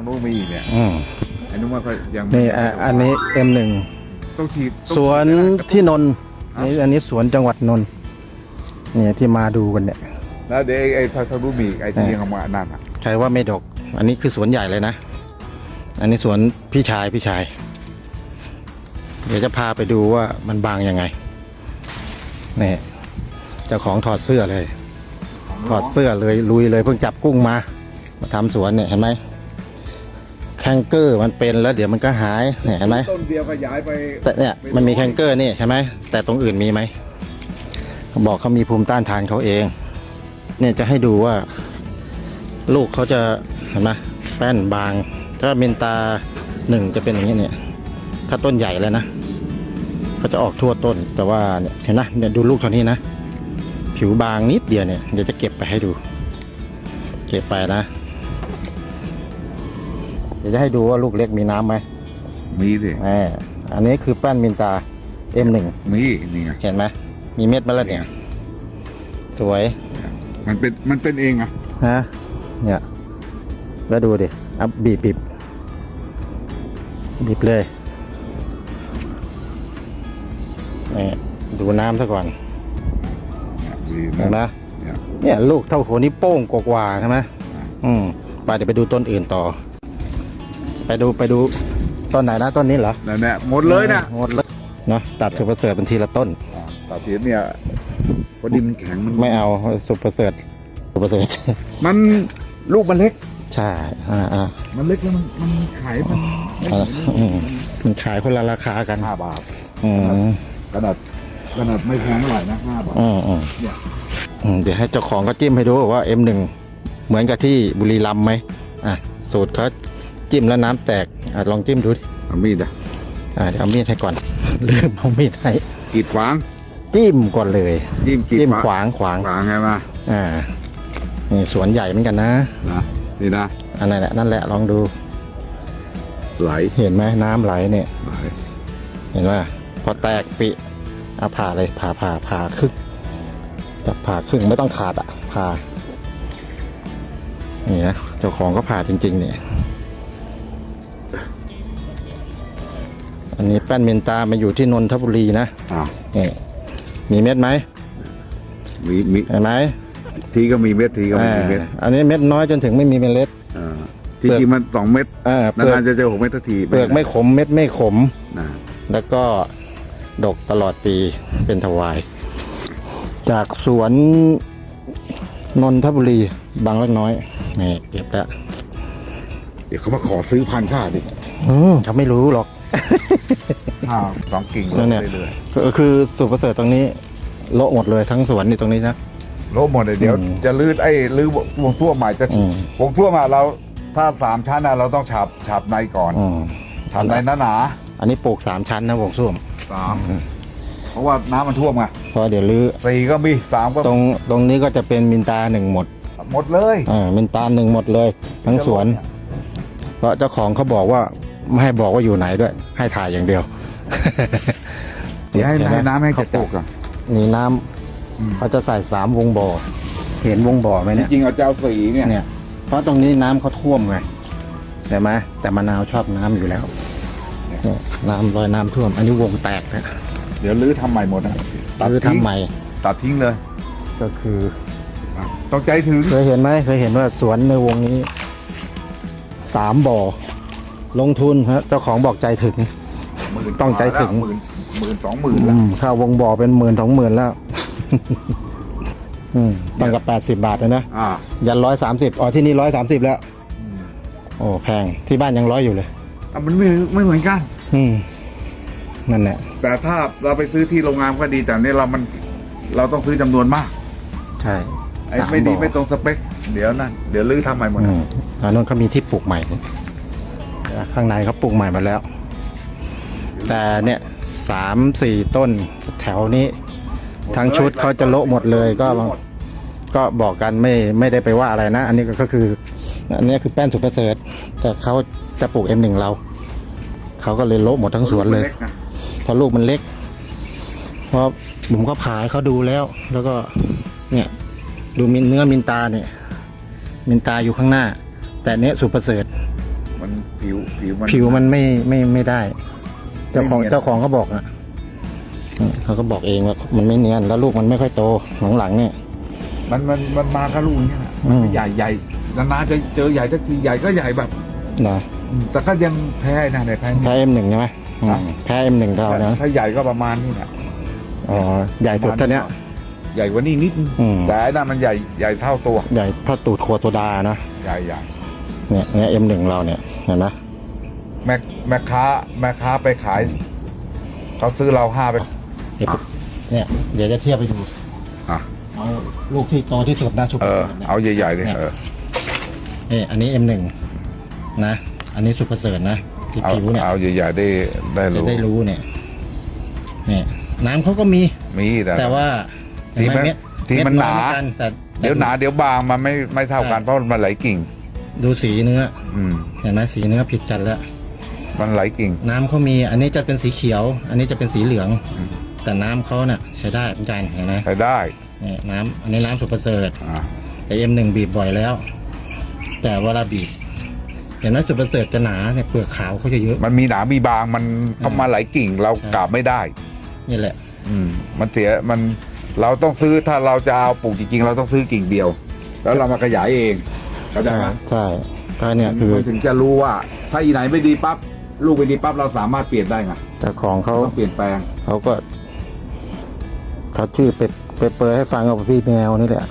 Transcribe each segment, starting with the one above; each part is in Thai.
างนู้นมีอีกเนี่ยอืมอันนู้นมันก็ยังนี่อะอันนี้ M1 ต้องฉีดต้องสวนฉีดที่นนท์ครับนี่อันนี้สวนจังหวัดนนท์เนี่ยที่มาดูกันเนี่ย แล้วเดี๋ยวไอ้ไอ้ทางทางนู้นมีอีกไอ้ที่เออยังเอามานั่นอะใครว่าไม่ดก อันนี้คือสวนใหญ่เลยนะ อันนี้สวนพี่ชายพี่ชาย เดี๋ยวจะพาไปดูว่ามันบางยังไง นี่เจ้าของถอดเสื้อเลย ถอดเสื้อเลยลุยเลยเพิ่งจับกุ้งมา มาทำสวนเนี่ยเห็นไหม แคนเกอร์มันเป็นแล้วเดี๋ยวมันก็หายเนี่ยเห็นไหมต้นเดียวขยายไปแต่เนี่ยมันมีแคนเกอร์นี่ใช่ไหมแต่ตรงอื่นมีไหมเขาบอกเขามีภูมิต้านทานเขาเอง เนี่ยจะให้ดูว่า ลูกเขาจะเห็นไหมแป้นบาง ถ้าเมนตาหนึ่งจะเป็นอย่างนี้เนี่ย ถ้าต้นใหญ่แล้วนะเขาจะออกทั่วต้นแต่ว่าเนี่ยเห็นนะเนี่ยดูลูกเท่านี้นะ ผิวบางนิดเดียวเนี่ยเดี๋ยวจะเก็บไปให้ดู เก็บไปนะ เดี๋ยวจะให้ดูว่าลูกเล็กมีน้ำไหมมีสิแหมอันนี้คือแป้นมินตา M1 มีนี่ไงเห็นไหมมีเม็ดมาแล้วเนี่ย สวย มันเป็นมันเป็นเองอะฮะเนี่ยแล้วดูดิอับบีบบีบบีบเลยนี่ดูน้ำซะก่อนดีเห็นไหมนะเนี่ยเนี่ยลูกเท่าหัวนิ้วโป้งกว่าๆใช่ไหมอืมไปเดี๋ยวไปดูต้นอื่นต่อ ไปดูไปดูต้นไหนนะต้นนี้เหรอนั่นแหละหมดเลยนะหมดเลยเนาะตัดสุประเสริฐเป็นทีละต้นอ่าตัดเสียเนี่ยพอดินมันแข็งมันไม่เอาสุประเสริฐสุประเสริฐมันลูกมันเล็ก ใช่อ่าอ่ามันเล็กแล้วมันมันขายมันไม่อ่าถึงอืมมันขายคนละราคากันห้าบาทอืมขนาดขนาดไม่แพงเท่าไหร่นะห้าบาทอืมอืมเนี่ยอืมเดี๋ยวให้เจ้าของก็จิ้มให้ดูว่า M1 เหมือนกับที่บุรีรัมย์ไหมอะสูตรเขา จิ้มแล้วน้ำแตกอะลองจิ้มดูดิเอามีดอะอะเดี๋ยวเอามีดให้ก่อนลืมเอามีดให้กรีดฝางจิ้มก่อนเลยจิ้มกรีดจิ้มฝางขวางขวางฝางไงมาอ่านี่สวนใหญ่เหมือนกันนะนะนี่นะอันนั้นแหละนั่นแหละลองดู ไหลเห็นไหมน้ำไหลเนี่ยไหลเห็นว่าพอแตกปิเอาผ่าเลยผ่าผ่าผ่าครึ่งจับผ่าครึ่งไม่ต้องขาดอะผ่านี่นะเจ้าของก็ผ่าจริง ๆ เนี่ย อันนี้แป้นเมนตามาอยู่ที่นนทบุรีนะอ่านี่มีเม็ดไหมมีมีเห็นไหมทีก็มีเม็ดทีก็ไม่มีเม็ดอ่าอันนี้เม็ดน้อยจนถึงไม่มีเมล็ด อ่าที่จริงมันสองเม็ดเออเปลือก นานๆจะเจอหกเม็ดทันทีเปลือกไม่ขมเม็ดไม่ขม นะแล้วก็ดกตลอดปีเป็นถวาย จากสวนนนทบุรีบางเล็กน้อยนี่เก็บแล้วเดี๋ยวเขามาขอซื้อพันธุ์ข้าดิอืมเขาไม่รู้หรอก ข้าวสองกิ่งนั่นเนี่ย เรื่อยก็คือสุประเสริฐตรงนี้โละหมดเลยทั้งสวนนี่ตรงนี้นะ ๆโลบหมดเลยเดี๋ยว อืมจะลื้อไอ้ลื้อวงทั่วใหม่จะอืม วงทั่วมาเราถ้าสามชั้นนะเราต้องฉาบฉาบในก่อนอืมฉาบในหนาอันนี้ปลูกสามชั้นนะวงส้วมๆสามเพราะว่าน้ำมันท่วมไงเพราะเดี๋ยวลื้อสี่ก็มีสามก็ตรงตรงนี้ก็จะเป็นมินตาหนึ่งหมดหมดเลย อ่ามินตาหนึ่งหมดเลย ทั้งสวน เพราะเจ้าของเขาบอกว่า ไม่ให้บอกว่าอยู่ไหนด้วย ให้ถ่ายอย่างเดียวเดี๋ยวให้เนไหมให้น้ำให้เขาจะปปลูลูกกอะ นี่น้ำอืม เขาจะใส่สามวงบ่อ เห็นวงบ่อไหมจเนี่ย ริงๆเอาเจ้าสีเนี่ยเนี่ย เพราะตรงนี้น้ำเขาท่วมไงเห็นไหมแต่มะนาวชอบน้ำอยู่แล้วเนี่ยน้ำรอยน้ำท่วม อันนี้วงแตกนะเดี๋ยวลื้อทำใหม่หมดนะตัดคือทิ้งทำใหม่ตัดทิ้งเลยก็คืออะต้องใจถึงเคยเห็นไหมเคยเห็นว่าสวนในวงนี้สามบ่อ ลงทุนฮะเจ้าของบอกใจถึงหมื่นต้องใจถึง หมื่นหมื่นสองหมื่นอืแล้วมค่าวงบ่อเป็นหมื่นสองหมื่นแล้ว อืมต้องกับแปดสิบบาทเลยนะ อ่ายันร้อยสามสิบอ๋อที่นี่ร้อยสามสิบแล้วโอ้แพงที่บ้านยังร้อยอยู่เลย อะมันไม่ไม่เหมือนกัน อืม นั่นแหละ แต่ถ้าเราไปซื้อที่โรงงานก็ดีแต่เนี่ยเรามันเราต้องซื้อจำนวนมากใช่ไอ้สามไม่ดีบ่อไม่ตรงสเปค เดี๋ยวนั่นเดี๋ยวลื้อทำใหม่หมดอืมอันนู้นเขามีที่ปลูกใหม่นี่ ข้างในเขาปลูกใหม่มาแล้ว แต่เนี่ยสามสี่ต้นแถวนี้ ทั้งชุดเขาจะโละหมดเลยก็ก็บอกกันไม่ไม่ได้ไปว่าอะไรนะ อันนี้ก็คือ อันนี้คือแป้นสุดประเสริฐแต่เขาจะปลูก M1 เรา เขาก็เลยโละหมดทั้งสวนเลยเพราะลูกมันเล็ก เพราะผมก็ผาให้เขาดูแล้ว แล้วก็เนี่ยดูมินเนื้อมินตาเนี่ย มินตาอยู่ข้างหน้า แต่เนี้ยสุดประเสริฐ มันผิวผิวมันผิวมันไม่ไม่ไม่ได้ เจ้าของไม่เนียนเจ้าของเขาบอกอะอืมเขาก็บอกเองว่ามันไม่เนียนแล้วลูกมันไม่ค่อยโตหลังๆเนี่ยมันมันมันมากับลูกอย่างเงี้ยนะอืมใหญ่ใหญ่นานๆจะเจอใหญ่สักทีใหญ่ก็ใหญ่แบบนะอืมแต่ก็ยังแพ้นะในแพ้นี่แพ้เอ็มหนึ่งใช่ไหมอืมครับแพ้เอ็มหนึ่งเรานะถ้าใหญ่ก็ประมาณนี้แหละอ๋อใหญ่สุดเท่าเนี้ยใหญ่กว่านี้นิดนึงอืมแต่ไอ้นั่นมันใหญ่ใหญ่เท่าตัว ใหญ่เท่าตูดโคโตดานะใหญ่ใหญ่ เนี่ยเนี่ยเอ็มหนึ่งเราเนี่ยเห็นไหมแม่แม่ค้าแม่ค้าไปขายเขาซื้อเราห้าไปเดี๋ยวเนี่ยเดี๋ยวจะเทียบไปดูอะเอาลูกที่โตที่สุดนะชุบเออ เอาใหญ่ๆเลยนี่เออนี่อันนี้เอ็มหนึ่งนะ อันนี้สุดประเสริฐนะที่เอาผิวเนี่ยเอาใหญ่ๆได้ได้จะรู้ได้รู้เนี่ยเนี่ยน้ำเขาก็มีมีแต่แต่ว่าที่มันเห็ไหเดที่มันหนาเดอยเกัแต่เดี๋ยวหนาเดี๋ยวบางมันไม่ไม่เท่ากันเพราะมันไหลกิ่ง ดูสีเนื้อ อืม เห็นไหมสีเนื้อผิดกันแล้ว มันไหลกิ่ง น้ำเขามีอันนี้จะเป็นสีเขียว อันนี้จะเป็นสีเหลือง อืม แต่น้ำเขาเน่ะใช้ได้เหมือนกันเห็นไหมใช้ได้ เนี่ยน้ำอันนี้น้ำสุดประเสริฐ อะแต่เอ็มหนึ่งบีบบ่อยแล้ว แต่เวลาบีบเห็นไหมสุดประเสริฐจะหนาเนี่ยเปลือกขาวเขาจะเยอะ มันมีหนามีบาง มันเข้ามาไหลกิ่ง เราใช่กราบไม่ได้ นี่แหละ อืม มันเสีย มัน เราต้องซื้อ ถ้าเราจะเอาปลูกจริงๆ เราต้องซื้อกิ่งเดียว แล้วเรามาขยายเอง เข้าใจไหมใช่ก็เนี่ยคือมันถึงจะรู้ว่า ถ้าอีไหนไม่ดีปั๊บลูกไม่ดีปั๊บเราสามารถเปลี่ยนได้ไงเจ้าของเขาต้องเปลี่ยนแปลงเขาก็เขาชื่อเปเปเปอร์ให้ฟังกับพี่แมวนี่แหละ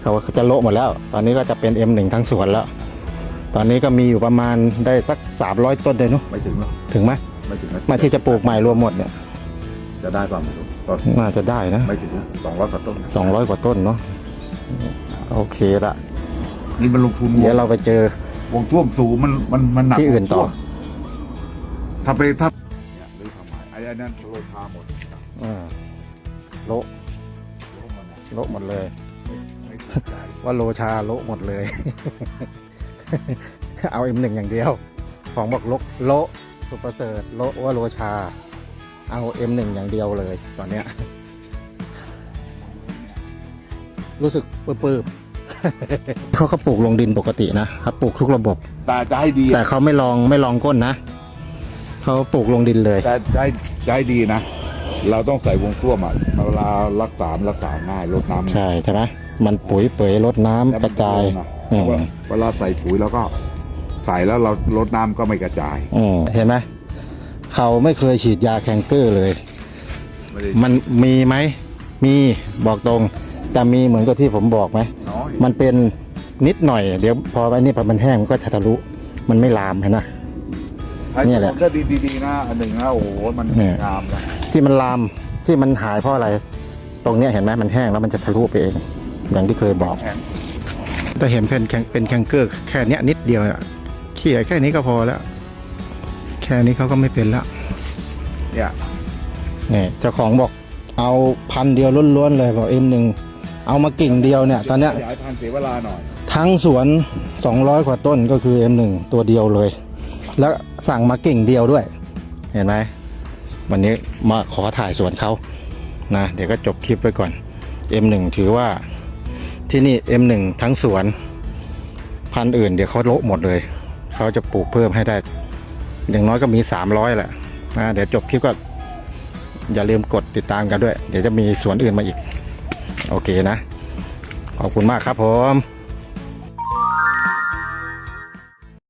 เขาว่าเขาจะโละหมดแล้ว ตอนนี้ก็จะเป็น M1 ทั้งสวนแล้ว ตอนนี้ก็มีอยู่ประมาณได้สักสามร้อยต้นเลยเนุไม่ถึงหรอกถึงไหมไม่ถึงนะมาที่จะปลูกใหม่รวมหมดเนี่ย จะได้ป่ะไม่รู้ต้นน่าจะได้นะ ไม่ถึงสองร้อยกว่าต้นสองร้อยกว่าต้นเนาะ โอเคละนี่มันลงทุนเดี๋ยวเราไปเจอ วงท่วมสูงมันมันมันหนักที่อื่นต่อวงท่วมถ้าไปถ้าเนี่ยหรือทำไมไอ้อันนั้นโรยชาหมดอ่าโละโรยมันอะโละหมดเลยไม่ไม่ถูกใจว่าโลชาโละหมดเลย เอา M1 อย่างเดียว ของบอกลกโละสุดประเสริฐโละว่าโลชา เอา M1 อย่างเดียวเลยตอนเนี้ย รู้สึกปื้มๆเขาก็ปลูกลงดินปกตินะเขาปลูกทุกระบบ แต่จะให้ดีแต่เขาไม่ลองไม่ลองก้นนะเขาปลูกลงดินเลยแต่จะให้จะให้ดีนะ เราต้องใส่วงท่วมอะเวลารักษารักษาง่ายลดน้ำใช่ใช่ไหมมันปุ๋ยเปื่อยลดน้ำแล้วกมันระจายโดนอะอืมเวลาเวลาใส่ปุ๋ยแล้วก็ใส่แล้วเราลดน้ำก็ไม่กระจายอืมเห็นไหมเขาไม่เคยฉีดยาแคนเกอร์เลยไม่ได้มันมีไหม มีบอกตรง แต่มีเหมือนกับที่ผมบอกไหม น้อยมันเป็นนิดหน่อย เดี๋ยวพอไอ้นี่พอมันแห้งมันก็จะทะลุ มันไม่ลามเห็นนะใช้เนี่ยแหละก็ดีดีๆนะอันหนึ่งนะโอ้โหมันเนี่ย งามนะที่มันลามที่มันหายเพราะอะไร ตรงเนี้ยเห็นไหมมันแห้งแล้วมันจะทะลุไปเอง อย่างที่เคยบอก แข็งแต่เห็นเป็นเป็นแคนเกอร์แค่เนี้ยนิดเดียวอะเขี่ยแค่นี้ก็พอแล้ว แค่นี้เขาก็ไม่เป็นแล้วเนี่ยนี่เจ้าของบอกเอาพันเดียวล้วนๆเลยบอกเอ็มหนึ่ง เอามากิ่งเดียวเนี่ยตอนเนี้ยขยายพันธุ์เสียเวลาหน่อย ทั้งสวน 200 กว่าต้นก็คือ M1 ตัวเดียวเลย แล้วสั่งมากิ่งเดียวด้วย เห็นไหมวันนี้มาขอถ่ายสวนเขานะเดี๋ยวก็จบคลิปไปก่อน M1 ถือว่าที่นี่ M1 ทั้งสวน พันธุ์อื่นเดี๋ยวเขาโละหมดเลย เขาจะปลูกเพิ่มให้ได้ อย่างน้อยก็มี 300แหละนะเดี๋ยวจบคลิปก็อย่าลืมกดติดตามกันด้วย เดี๋ยวจะมีสวนอื่นมาอีก โอเคนะ ขอบคุณมากครับผม